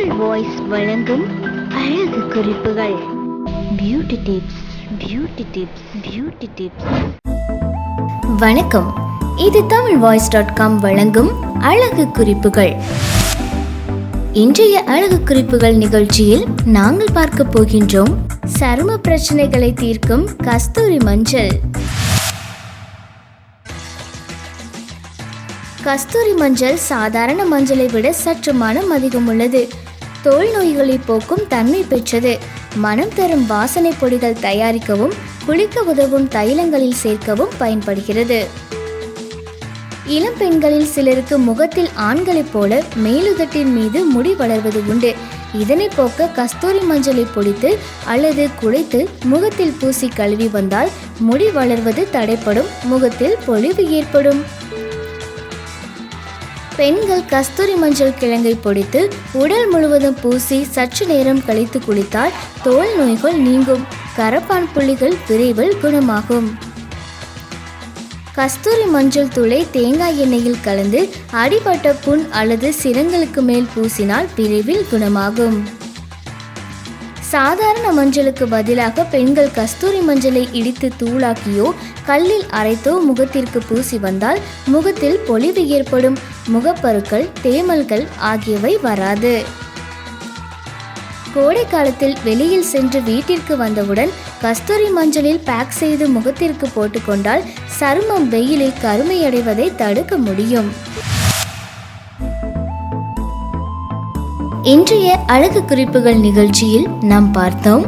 Tamil voice வழங்கும் அழகு குறிப்புகள். Beauty tips beauty tips beauty tips வணக்கம். இது தமிழ் வாய்ஸ் டாட் காம் வழங்கும் அழகு குறிப்புகள். இன்றைய அழகு குறிப்புகள் நிகழ்ச்சியில் நாங்கள் பார்க்க போகின்றோம் சரும பிரச்சனைகளை தீர்க்கும் கஸ்தூரி மஞ்சள். கஸ்தூரி மஞ்சள் சாதாரண மஞ்சளை விட சற்று மனம் அதிகம் உள்ளது. தோல் நோய்களை போக்கும் தன்மை பெற்றது. மனம் தரும் வாசனை பொடிகள் தயாரிக்கவும் குளிக்க உதவும் தைலங்களில் சேர்க்கவும் பயன்படுகிறது. இளம் பெண்களில் சிலருக்கு முகத்தில் ஆண்களைப் போல மேலுதட்டின் மீது முடி வளர்வது உண்டு. இதனை போக்க கஸ்தூரி மஞ்சளை பொடித்து அல்லது குழைத்து முகத்தில் பூசி கழுவி வந்தால் முடி வளர்வது தடைப்படும் முகத்தில் பொழிவு ஏற்படும். பெண்கள் கஸ்தூரி மஞ்சள் கிழங்கை பொடித்து உடல் முழுவதும் பூசி சற்று நேரம் கழித்து குளித்தால் தோல் நோய்கள் நீங்கும். கரப்பான் புள்ளிகள் விரைவில் குணமாகும். கஸ்தூரி மஞ்சள் தூளை தேங்காய் எண்ணெயில் கலந்து அடிபட்ட புண் அல்லது சிரங்களுக்கு மேல் பூசினால் விரைவில் குணமாகும். சாதாரண மஞ்சளுக்கு பதிலாக பெண்கள் கஸ்தூரி மஞ்சளை இடித்து தூளாக்கியோ கல்லில் அரைத்தோ முகத்திற்கு பூசி வந்தால் முகத்தில் பொலிவு ஏற்படும். முகப்பருக்கள் தேமல்கள் ஆகியவை வராது. கோடை காலத்தில் வெளியில் சென்று வீட்டிற்கு வந்தவுடன் கஸ்தூரி மஞ்சளில் பேக் செய்து முகத்திற்கு போட்டுக்கொண்டால் சருமம் வெயிலில் கருமையடைவதை தடுக்க முடியும். இன்றைய அழகு குறிப்புகள் நிகழ்ச்சியில் நாம் பார்த்தோம்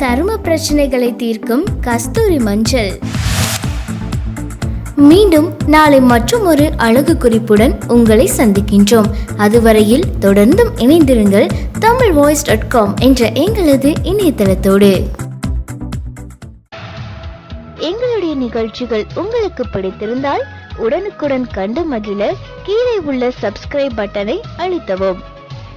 சரும பிரச்சனைகளை தீர்க்கும் கஸ்தூரி மஞ்சள். மீண்டும் நாளை மற்றும் ஒரு அழகு குறிப்புடன் உங்களை சந்திக்கின்றோம். அதுவரையில் தொடர்ந்தும் இணைந்திருங்கள் தமிழ் வாய்ஸ் டாட் காம் என்ற எங்களது இணையதளத்தோடு. எங்களுடைய நிகழ்ச்சிகள் உங்களுக்கு பிடித்திருந்தால் உடனுக்குடன் கண்டு மகிழ கீழே உள்ள சப்ஸ்கிரைப் பட்டனை அழுத்தவும்.